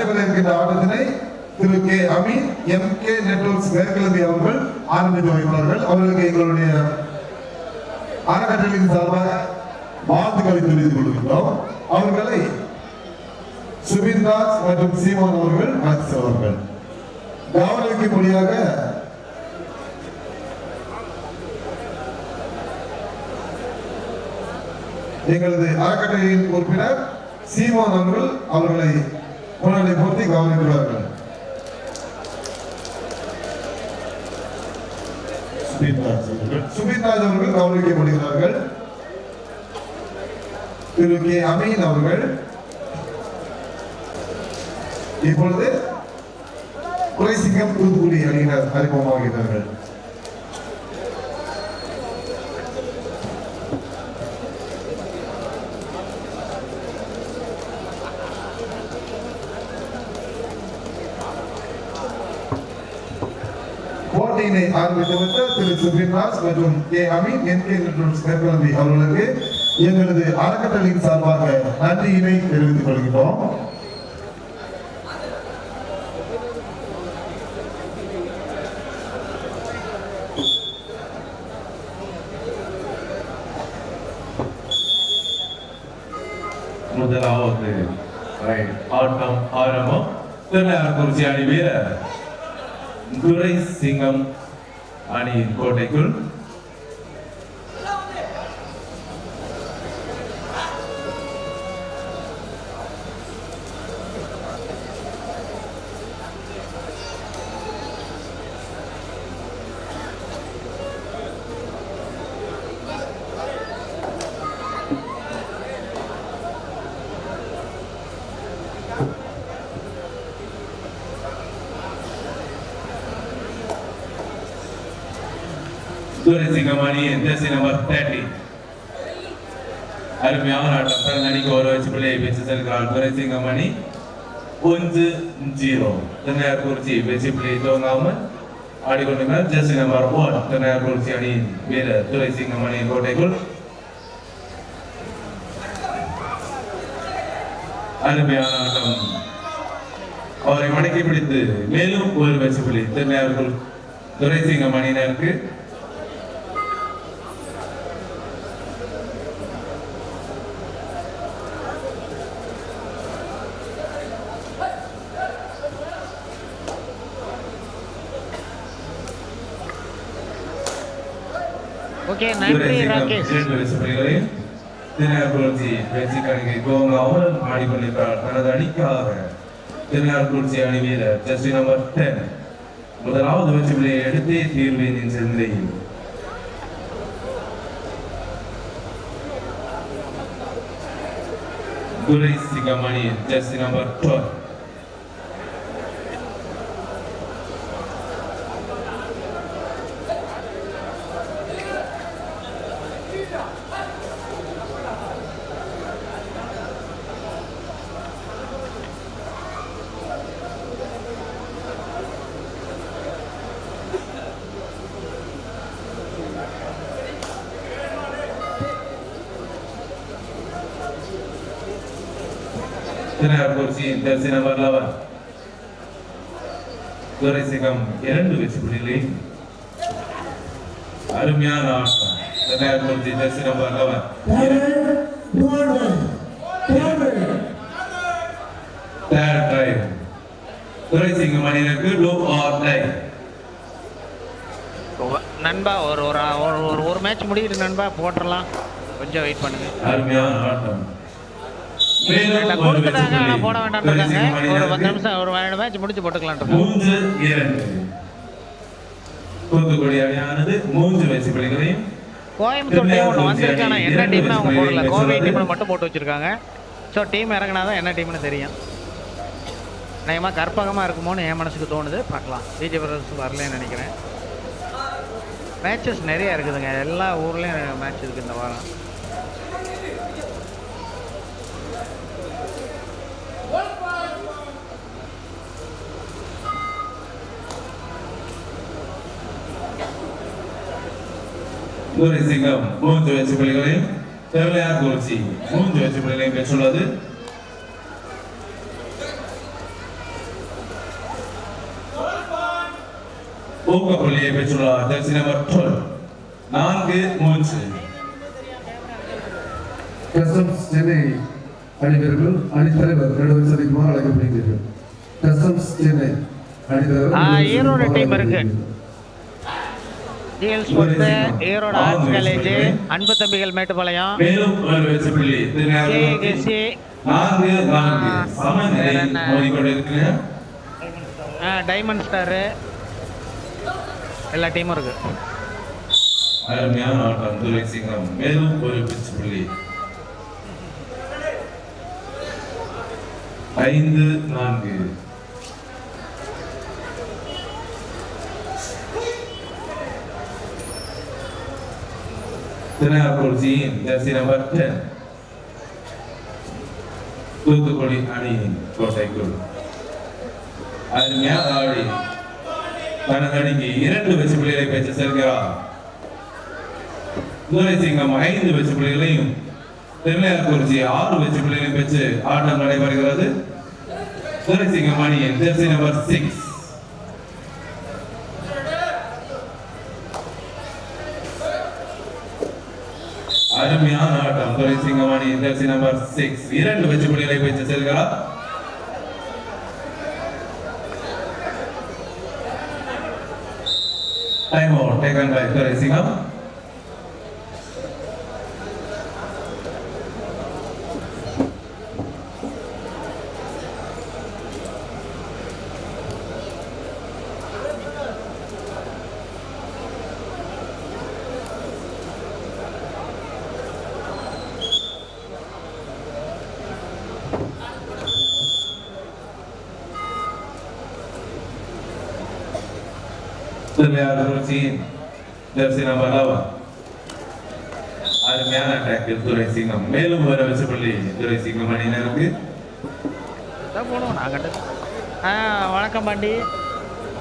நடைபெற இருக்கின்ற ஆட்டத்தினை Thiru K Ameen M K networks மேற்கிழமை அவர்கள் ஆரம்பித்து வைப்பார்கள். அவர்களுக்கு எங்களுடைய அறக்கட்டளையின் சார்பாக வாழ்த்துக்களை தெரிவித்துக் கொள்கின்றோம். அவர்களை சுபின் தாஸ் மற்றும் சீமான் அவர்கள் வாழ்த்து செல்வார்கள். கௌரவிக்கும்படியாக எங்களது அறக்கட்டளையின் உறுப்பினர் சீமான் அவர்கள் அவர்களை முன்னிலை பொருத்தி கவனிக்கிறார்கள் சுபின்ராஜ் அவர்கள் சுபின்ராஜ் கவனிக்கப்படுகிறார்கள் திரு கே. அமீன் அவர்கள். இப்பொழுது குறைசிங்கம் தூத்துக்குடி அணியினர் அறிமுகமாகிறார்கள் போட்டியினை ஆரம்பித்துவிட்ட திரு சுபின்ராஜ் மற்றும் கே அமீன் என் கே மேற்கொள்ளி அவர்களுக்கு எங்களது அறக்கட்டளையின் சார்பாக நன்றியினை தெரிவித்துக் கொள்கிறோம் முதலாவது ஆட்டம் ஆரம்பம். திருநாகக்குறிச்சி அணி வீரர். துரை சிங்கம் அணியின் கோட்டைக்குள். துரை சிங்கம் அணியின் நம்பர் தேர்ட்டி அருமையான ஆட்டம். தன் அணிக்கு ஒரு வச்சு பிள்ளையை பேச்சு செல்கிறார் துரை சிங்கமணி. ஒன்று ஜீரோ. திருநாகக்குறிச்சி வெற்றி பிள்ளையை துவங்காமல் ஆடிக்கொண்டிருந்தார் ஜெர்சி நம்பர் ஒன் திருநாகக்குறிச்சி அணி வீரர் துரை சிங்கமணி கோட்டைக்குள். அருமையான ஆட்டம். அவரை மடக்கி பிடித்து மேலும் ஒரு வெற்றி பிள்ளை திருநாகூர் துரைசிங்க அணியினருக்கு ஓகே நன்றி ராகேஷ் இரண்டு வெற்றி புள்ளிகளையும் திருநாகூர்ச்சி வெற்றி கணக்கை துவங்காமல் ஆடிக்கொண்டிருக்கிறார் தனது அணிக்காக திருநாகூர்ச்சி அணி வீரர் ஜஸ்டி நம்பர் டென் முதலாவது வெற்றி புள்ளியை எடுத்தே தீர்வேன் என்ற நிலையில். துரை சிங்கம் அணியின் jersey number twelve திருநாகூர்ச்சியின் jersey number eleven Durai Singam இரண்டு வெற்றி புள்ளிகளையும் அருமையான ஆட்டம். Thirunagurchi jersey number eleven third drive Durai Singam அணியினருக்கு லோ ஆர் டை நண்பா ஒரு ஒரு ஒரு- ஒரு ஒரு மேட்ச் முடியுது நண்பா. போட்டுடலாம் கொஞ்சம் வெயிட் பண்ணுங்க. அருமையான ஆட்டம் மேலும் வேண்டாம், ஒரு வெற்றி கொடுத்துட்டாங்க ஆனா. போட வேண்டாம் துரை இருக்காங்க ஒரு பத்து நிமிஷம் ஒரு மேட்ச் முடிச்சு போட்டுக்கலாம் இருக்கோம். மூன்று இரண்டு. தூத்துக்குடி அணியானது மூன்று வெற்றி புள்ளிகளையும் கோயம்புத்தூர் டீம் ஒன்று வந்திருக்கு ஆனால் என்ன டீம்னு அவங்க போடல? கோவை டீம்னு மட்டும் போட்டு வச்சிருக்காங்க. ஸோ டீம் இறங்கினா தான் என்ன டீம்னு தெரியும். நயமாக கற்பகமாக இருக்குமோன்னு என் மனசுக்கு தோணுது. பார்க்கலாம். பிஜே பிரதர்ஸ் வரலன்னு நினைக்கிறேன். மேட்சஸ் நிறைய இருக்குதுங்க. எல்லா ஊர்லேயும் மேட்ச் இருக்குது இந்த வாரம். குதிரைசிங்கம் மூன்று வயசு பிள்ளைகளையும் தேவையார் குறிச்சி மூன்று வயசு பிள்ளைகளையும் பெற்றுள்ளது. ஊக்கப்பள்ளியை பெற்றுள்ளார். தரிசி நம்பர் நான்கு மூன்று. சென்னை அணிவர்கள் அணித்தலைவர் நடுவர் சதிக்குமார் அழைக்கப்படுகிறீர்கள் custom Chennai அணிவர்கள் GL sports Erode arts college அன்பு தம்பிகள் மேட்டுப்பாளையம்? மோதிக்கொண்டிருக்கிறேன் டைமண்ட் ஸ்டாரு எல்லா டீமும் இருக்கு. அருமையான ஆட்டம் துரை சிங்கம் மேலும் ஒரு பிச்சு புள்ளி. ஐந்து நான்கு. திருநாகூர்ஜியின் ஜெர்சி நம்பர் டென் தூத்துக்குடி அணியின் கோட்டைக்குள் அருமையான ஆடி தனது அணிக்கு இரண்டு வெற்றி புள்ளிகளை பேச்சு செல்கிறார் துரைசிங்கம் ஐந்து வெற்றி புள்ளிகளையும் திருநெல்வேலி ஆறு வெற்றி புள்ளிகளையும் பெற்று ஆட்டம் நடைபெறுகிறது துரைசிங்கம் அணியின் ஜெர்சி நம்பர் சிக்ஸ் அருமையான ஆட்டம். Duraisingam Singamani jersey number six இரண்டு வெற்றி புள்ளிகளை பெற்று செல்கிறார். Time out. Taken by Turisingam. Singam. அருமையான அட்டாக்கில் துரை சிங்கம் மேலும் ஒரு வச்சு துரை சிங்கம் அணியினருக்கு போனோம் நான் ஆ வணக்கம் பாண்டி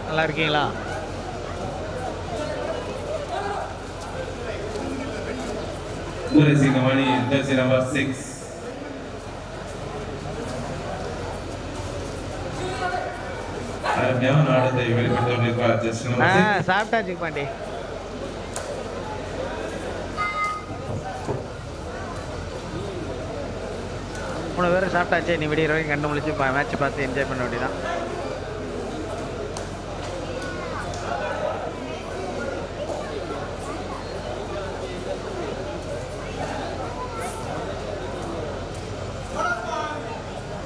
நல்லா இருக்கீங்களா துரை சிங்கம் மணி ஜெர்சி நம்பர் சிக்ஸ் சாப்பிட்டாச்சு. பாண்டி. மூணு பேரும் சாப்பிட்டாச்சு. நீ விடிய வரைக்கும் கண்டு முழிச்சு மேட்ச் பார்த்து என்ஜாய் பண்ண வேண்டியதான்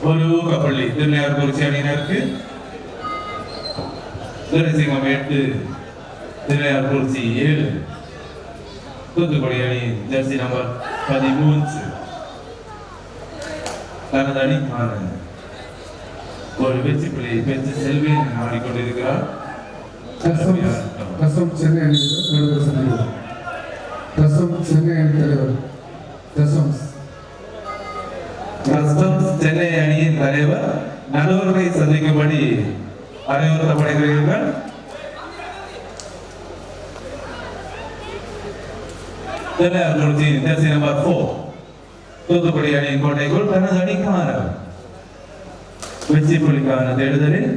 ஒரு ஊக்கப்பள்ளி. திருநெல்வேலி அணியினருக்கு துரைசிங்கம் எட்டு திருநெல்வேலி ஏழு. தூத்துக்குடி அணி ஜெர்சி நம்பர் பதிமூன்று. தனது அணிக்கான ஒரு வெற்றி புள்ளியை பெற்று செல்வேன் ஆடிக்கொண்டிருக்கிறார். கஸ்டம் சென்னை நடுவர் கஸ்டம் சென்னை கஸ்டம்ஸ் சென்னை அணியின் தலைவர் நடுவர்களை சந்திக்கும்படி அறிவுறுத்தப்படுகிறீர்கள் Tirunelveli jersey number four Thoothukudi அணியின் கோட்டைக்குள் தனது அணிக்கான வெற்றி புலிக்கான தேடுதலில்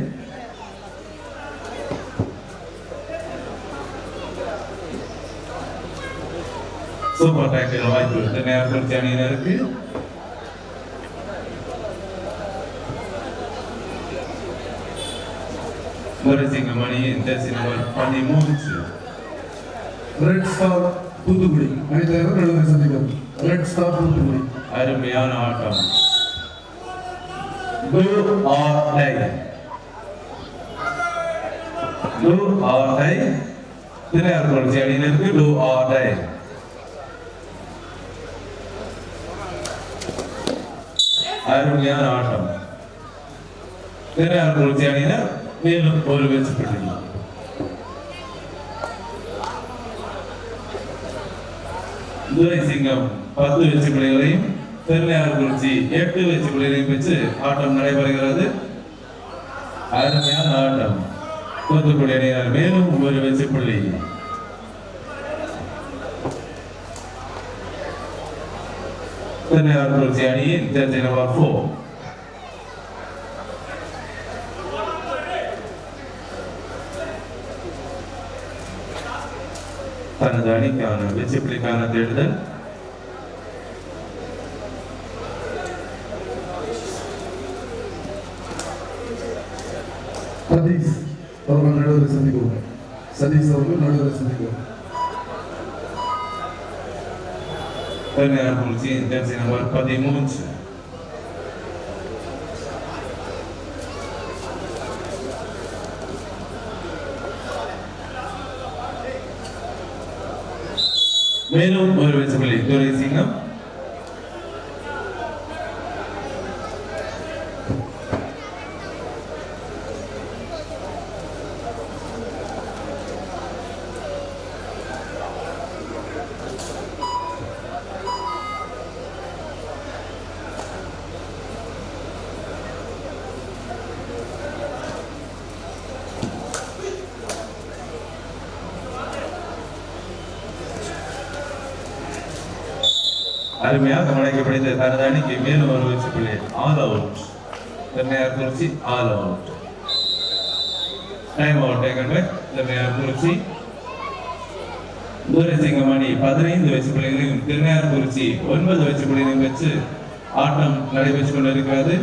சூப்பர் டேக்கில் வாய்ப்பு. திருநெல்வேலி அணியினருக்கு துரைசிங்கம் அணியின் ஜெர்சி நம்பர் பதிமூன்று ரெட் ஸ்டார் தூத்துக்குடி அணித்தலைவர் நடுவர் சந்திக்கும் ரெட் ஸ்டார் தூத்துக்குடி அருமையான ஆட்டம் die. Do or die. Tirunelveli அணியினருக்கு Do or die. அருமையான ஆட்டம் திருநெல்வேலி அணியினர் மேலும் ஒரு வெற்றி துரை சிங்கம் பத்து வெற்றி புள்ளிகளையும் திருநெல்வேலி எட்டு வெற்றி பிள்ளைகளையும் பெற்று ஆட்டம் நடைபெறுகிறது. அருமையான ஆட்டம். தூத்துக்குடி அணியினர் மேலும் ஒரு வெற்றி புள்ளி. திருநெல்வேலி அணியின் தேர்தல் நம்பர் ஃபோர் தனது அணிக்கான வெற்றிப்பிள்ளைக்கான தேடுதல். சதீஷ் அவர்கள் நடுவரை சந்திக்குவாங்க சதீஷ் அவர்கள் நடுவரை சந்திக்குவாங்க Pernambuco, 13 Bueno, bueno. அருமையாக கவனிக்கப்படுத்த தரதானிக்கு மேலும் ஒரு வெற்றி பிள்ளை all out Thannaiyar Kurichi? All out time out taken by Thannaiyar Kurichi? Durasingamani பதினைந்து வயசு பிள்ளைகளையும் திருநெயார் குறிச்சி ஒன்பது வயசு பிள்ளைகளையும் வச்சு ஆட்டம் நடைபெற்று கொண்டிருக்கிறது.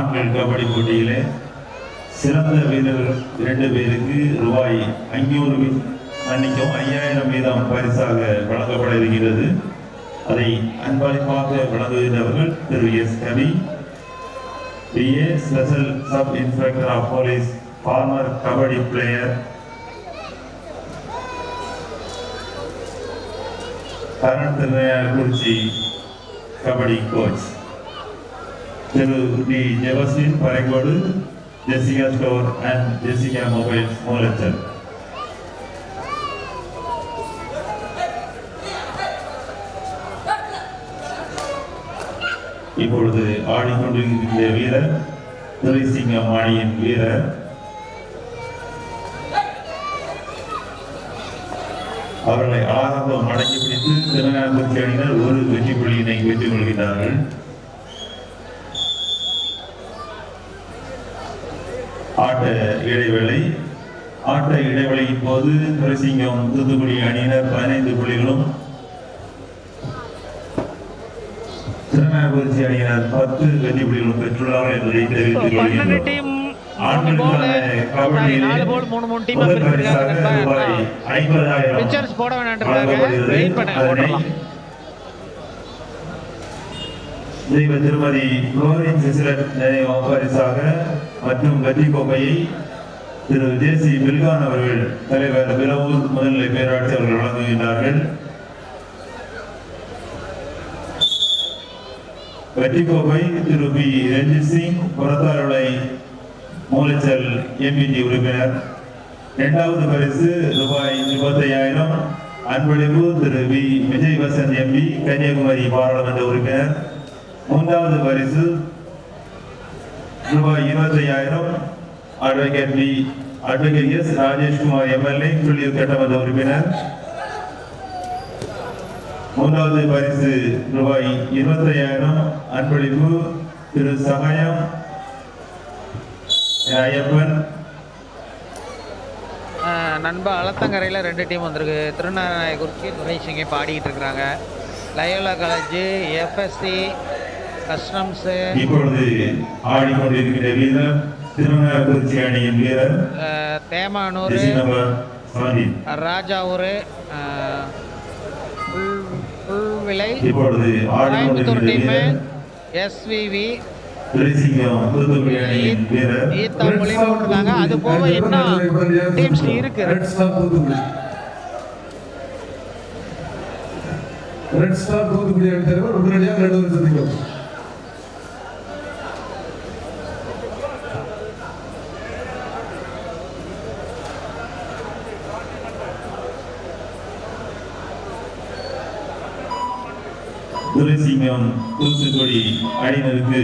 ஆண்கள் கபடி போட்டியிலே சிறந்த வீரர்கள் இரண்டு பேருக்கு ரூபாய் ஐநூறு மன்னிக்கும் ஐயாயிரம் வீதம் பரிசாக வழங்கப்பட இருக்கிறது. அதை அன்பளிப்பாக வழங்குகின்றவர்கள் Thiru S. Kavi BA special sub inspector of police former kabaddi player Karan Tirunelveli kabaddi coach. Thiru T Jebastin Paraikodu Jessica store and Jessica mobiles Moolachal இப்பொழுது ஆடிக்கொண்டிருக்கிற வீரர் துரைசிங்கம் மாணியின் வீரர். அவர்களை அழகாக அடங்கி பிடித்து திருநாள் அணியினர் ஒரு வெற்றி புள்ளியினை பெற்றுக் கொள்கிறார்கள் ஆட்ட இடைவேளை ஆட்ட இடைவேளையின் போது துரைசிங்கம் தூத்துக்குடி அணியினர் பதினைந்து புள்ளிகளும் திருநாகூர்ச்சி அணியினர் பத்து வெற்றி புள்ளிகளும் பெற்றுள்ளார்கள் என்பதை தெரிவித்துக் பன்னெண்டு கொள்கிறோம் தெய்வ திருமதி புளோரின் சிசிலட் நினைவு பரிசாக மற்றும் வெற்றி கோப்பையை திரு ஜேசி மில்கான் அவர்கள் தலைவர் விலவூர் முதல்நிலை பேராட்சி அவர்கள் வழங்குகின்றார்கள். வெற்றி கோப்பை திரு பி. ரஞ்சித் சிங் புறத்தாருளை மூலச்சல் எம்பிஜி உறுப்பினர். இரண்டாவது பரிசு ரூபாய் இருபத்தையாயிரம். அன்பளிப்பு திரு வி விஜய் வசந்த் எம்பி கன்னியாகுமரி பாராளுமன்ற உறுப்பினர். மூன்றாவது பரிசு ரூபாய் இருபத்தையாயிரம். Advocate P advocate S Rajeshkumar MLA குளிர் சட்டமன்ற உறுப்பினர். மூன்றாவது பரிசு ரூபாய் இருபத்தையாயிரம். அன்பளிப்பு திரு சகாயம் ஐயப்பன். அஹ் நண்பா அலத்தங்கரையில் ரெண்டு டீம் வந்திருக்கு. திருநாராயணகுறிச்சி துரை சிங்கை பாடிக்கிட்டு இருக்கிறாங்க. லயோலா காலேஜ் எஃப்எஸ்சி கஸ்டம்ஸு இப்பொழுது ஆடிக்கொண்டிருக்கிற வீரர் திருநெல்வேலி அணியின் வீரர் தேமானூர் ராஜாவூர் அஹ், புல் புல்விளை இப்பொழுது ஆடிக்கொண்டிருக்கிற வீரர் எஸ்விவி அது போக டீம்ஸ் இருக்கு red star Thoothukudi red star Thoothukudi அணி தலைவர் உடனடியாக நடுவர் சந்திக்கவும் தூத்துக்குடி அணியினருக்கு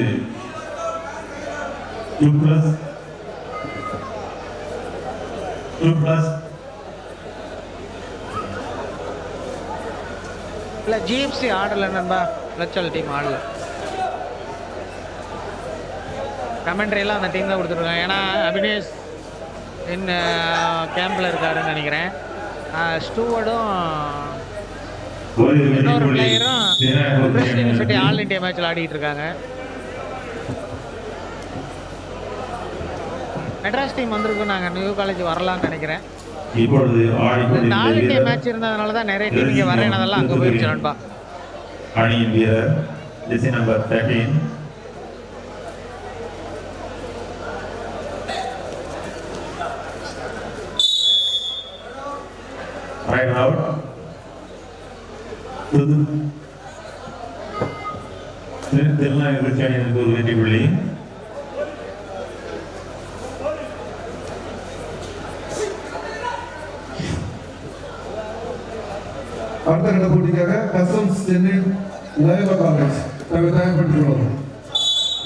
டூ பிளஸ் டூ பிளஸ் இல்லை ஜிஎஃப்சி ஆடல நண்பா. விளைச்சல் டீம் ஆடல. கமெண்ட்ரிலாம் அந்த டீம் தான் கொடுத்துருக்காங்க. ஏன்னா அபினேஷ் இன் கேம்பில் இருக்காருன்னு நினைக்கிறேன். ஸ்டூவர்டும் இன்னொரு பிளேயரும் யூனிவர்சிட்டி ஆல். இண்டியா மேட்ச்சில் ஆடிட்டு இருக்காங்க. மெட்ராஸ் டீம் வந்திருக்கும். நாங்கள் நியூ காலேஜ் வரலாம்னு நினைக்கிறேன். இப்பொழுது இந்த ஆடிக்கொண்டிருந்த ஆல் இண்டியா வீரர் மேட்ச் இருந்ததுனால தான் நிறைய டீம் இங்கே வரேனதெல்லாம் அங்கே போயிடுச்சு நண்பா. வீரர் ஜெசி number thirteen right out Thirunagur அணியினருக்கு ஒரு வெற்றி புள்ளி. அடுத்த கட்ட போட்டிக்காக கஸ்டம்ஸ் சென்னை லயோ காலேஜ் தங்களை தயார்படுத்திக்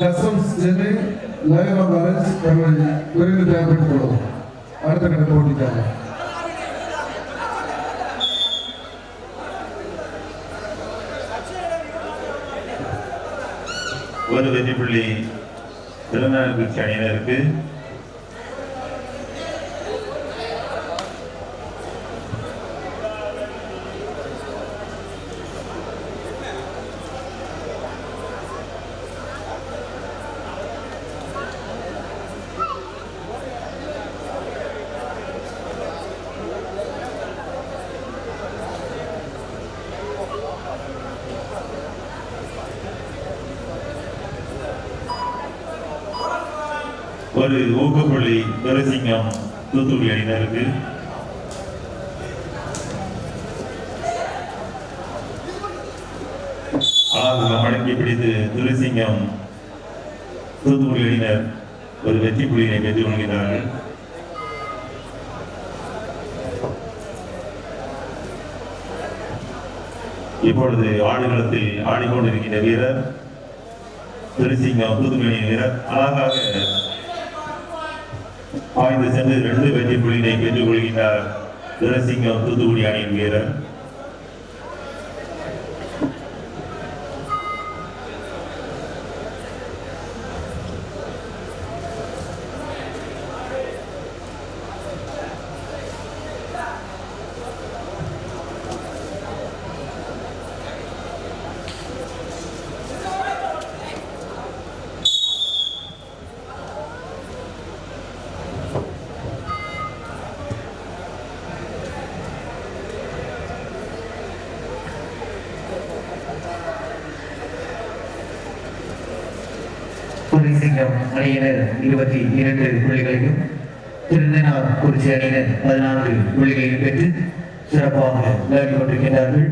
கஸ்டம்ஸ் சென்னை லயோ காலேஜ் தங்களை விரைந்து தயார்படுத்திக் அடுத்த கட்ட போட்டிக்காக ஒரு வெற்றி புள்ளி திருநாகூர் அணியினருக்கு ஒரு ஊக்கப்புள்ளி தூத்துக்குடி அணியினருக்கு. அழகாக மடக்கி பிடித்து துரைசிங்கம் தூத்துக்குடி அணியினர் ஒரு வெற்றி புள்ளியினை பெற்றுக் கொள்கிறார்கள் இப்பொழுது ஆடுகளத்தில் ஆடிக்கொண்டிருக்கின்ற வீரர் திருசிங்கம் தூத்துக்குடி வீரர். அழகாக பாய்ந்து சென்று ரெண்டு வெற்றி புள்ளியினை பெற்றுக் கொள்கின்றார் துரசிங்கம் தூத்துக்குடி அணியின் வீரர். சிங்கம் அணியினர் இருபத்தி இரண்டு புள்ளிகளையும் திருநெனார் குறிச்சி அணியினர் பதினான்கு புள்ளிகளையும் பெற்று சிறப்பாக விளையாடி கொண்டிருக்கின்றார்கள்.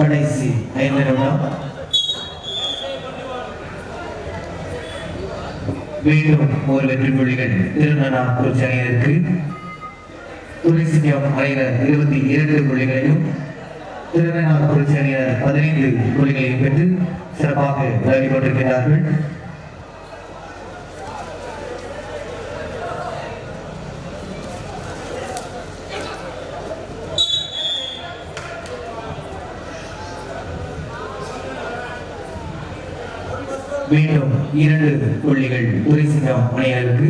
கடைசி ஐந்து நிமிடம். மீண்டும் ஒரு வெற்றி புள்ளிகள் திருநெனார் குறிச்சி அணியினருக்கு துரிசிங்கம் அணியினர் இருபத்தி இரண்டு புள்ளிகளையும் திருநெனார் குறிச்சி அணியினர் பதினைந்து புள்ளிகளையும் பெற்று சிறப்பாக விளையாடி கொண்டிருக்கிறார்கள் மீண்டும் இரண்டு புள்ளிகள் துரைசிங்கம் முனையருக்கு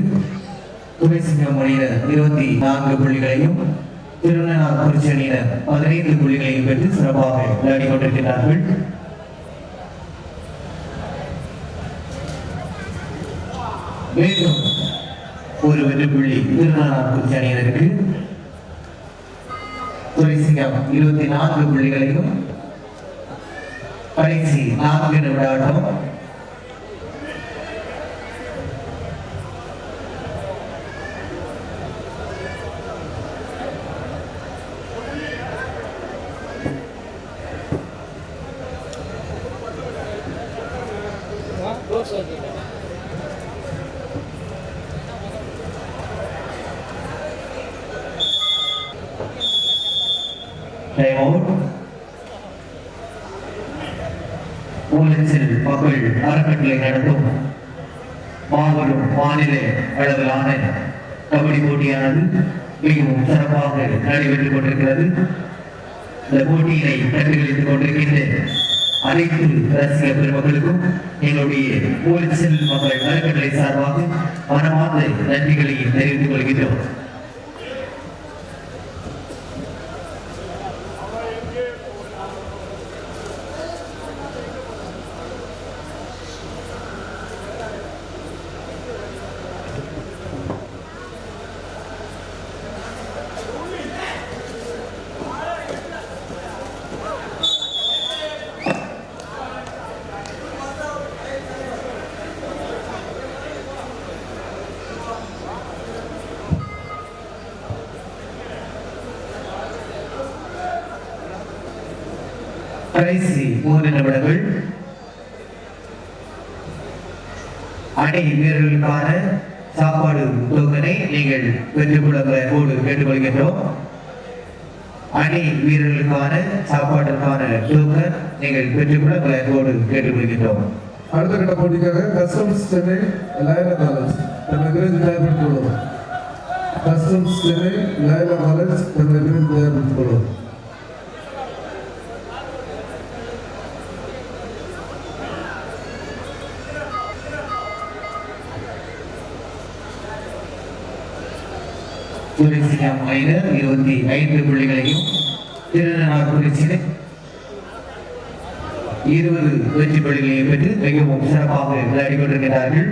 துரைசிங்கம் முனையர் இருபத்தி நான்கு புள்ளிகளையும் திருநெல்வேலி குறிச்சி அணியினர் பதினைந்து புள்ளிகளையும் பெற்று சிறப்பாக விளையாடி கொண்டிருக்கிறார்கள். மேலும் ஒரு வெற்றி புள்ளி திருநெல்வேலி குறிச்சி அணியினருக்கு துரைசிங்கம் இருபத்தி நான்கு புள்ளிகளையும் கடைசி நான்கு நிமிட ஆட்டம் டைம் அவுட் மக்கள் அறக்கட்டளை நடத்தும் மாபெரும் மாநில அளவிலான கபடி போட்டியானது மிகவும் சிறப்பாக நடைபெற்றுக் கொண்டிருக்கிறது. இந்த போட்டியினை கண்டுகளித்துக் கொண்டிருக்கின்ற அனைத்து ரசிக பெருமக்களுக்கும் எங்களுடைய ஊழல் மக்கள் அறக்கட்டளை சார்பாக மனமார்ந்த நன்றிகளை தெரிவித்துக் கொள்கின்றோம். கடைசி மூன்று நிமிடங்கள். அணி வீரர்களுக்கான சாப்பாடு டோக்கனை நீங்கள் பெற்றுக்கொள்ள போடு கேட்டுக்கொள்கின்றோம். அணி வீரர்களுக்கான சாப்பாட்டுக்கான டோக்கன் நீங்கள் பெற்றுக்கொள்ள போடு கேட்டுக்கொள்கின்றோம். அடுத்த கட்ட போட்டிக்காக கஸ்டம்ஸ் சென்னை லயலா காலேஜ். தங்கள் விருது தயார்படுத்திக் கொள்ளும் கஸ்டம்ஸ் சென்னை லயலா காலேஜ் தங்கள் விருது தயார்படுத்திக் கொள்ளும் துளசியம் மைனர் இருபத்தி ஐந்து புள்ளிகளையும் திருநெல்வேலி இருபது வெற்றி புள்ளிகளையும் பெற்று மிகவும் சிறப்பாக விளையாடி கொண்டிருக்கிறார்கள்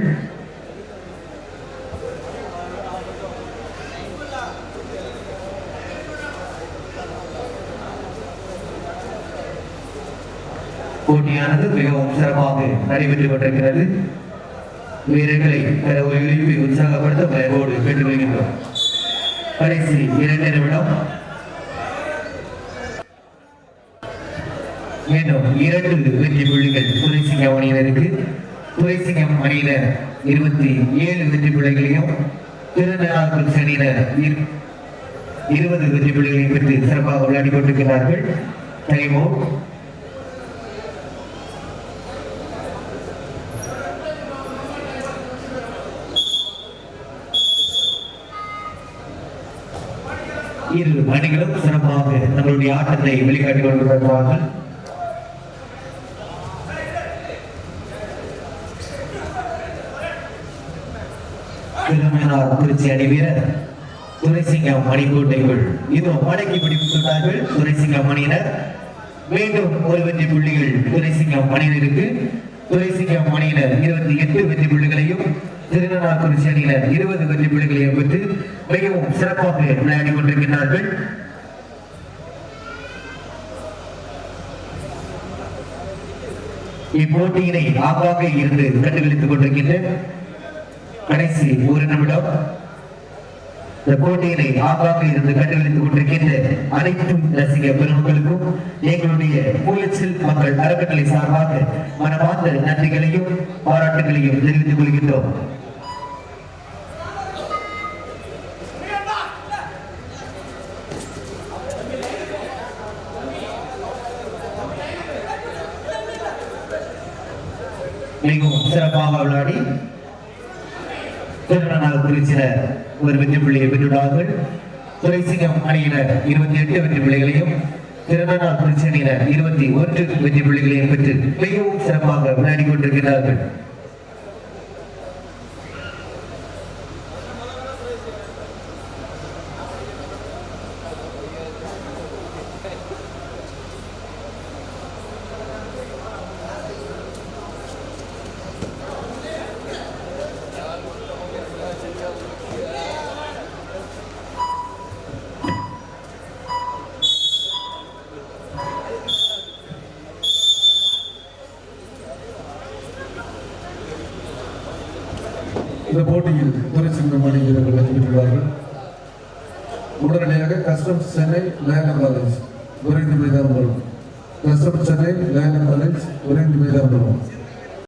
போட்டியானது மிகவும் சிறப்பாக நடைபெற்றுக் கொண்டிருக்கிறது. வீரர்களை கடவுள் உற்சாகப்படுத்த பயவோடு கேட்டுக்கொள்கின்றோம். கடைசி இரண்டு நிமிடம். மீண்டும் இரண்டு வெற்றி புள்ளிகள் துரைசிங்கம் அணியினருக்கு துரைசிங்கம் அணியினர் இருபத்தி ஏழு வெற்றி புள்ளிகளையும் திருநாள் அணியினர் இரு- இருபது வெற்றி புள்ளிகளையும் பெற்று சிறப்பாக விளையாடி கொண்டிருக்கிறார்கள். டைம் இரு அணிகளும் சிறப்பாக தங்களுடைய ஆட்டத்தை வெளிக்காட்டிக் கொண்டிருக்கிறார்கள். திருமணார் திருச்சி அணி வீரர் துரைசிங்கம் மணிக்கோட்டைக்குள். இதோ மடக்கி பிடித்துக் கொண்டார்கள் துரைசிங்கம் மணியினர். மீண்டும் ஒரு வெற்றி புள்ளிகள் துரைசிங்கம் மணியினருக்கு. துரைசிங்கம் மணியினர் இருபத்தி எட்டு வெற்றி புள்ளிகளையும் திருநனார் குறிச்சி அணியினர் இருபது வெற்றி புள்ளிகளையும் பெற்று மிகவும் சிறப்பாக விளையாடி கொண்டிருக்கிறார்கள் இப்போட்டியினை ஆங்காக இருந்து கண்டுகளித்துக் கொண்டிருக்கின்ற கடைசி ஒரு நிமிடம். இந்த போட்டியினை ஆங்காக இருந்து கண்டுகளித்துக் கொண்டிருக்கின்ற அனைத்து ரசிக பெருமக்களுக்கும் எங்களுடைய மூலச்சில் மக்கள் அறக்கட்டளை சார்பாக மனமார்ந்த நன்றிகளையும் பாராட்டுகளையும் தெரிவித்துக் கொள்கின்றோம். மிகவும் சிறப்பாக விளையாடி திருநாள் குறிச்சினர் ஒரு வெற்றி புள்ளியை பெற்றுள்ளார்கள். துறைசிங்கம் அணியினர் இருபத்தி எட்டு வெற்றி புள்ளிகளையும் திருநாள் குறிச்சி அணியினர் இருபத்தி ஒன்று வெற்றி புள்ளிகளையும் பெற்று மிகவும் சிறப்பாக விளையாடி கொண்டிருக்கிறார்கள்.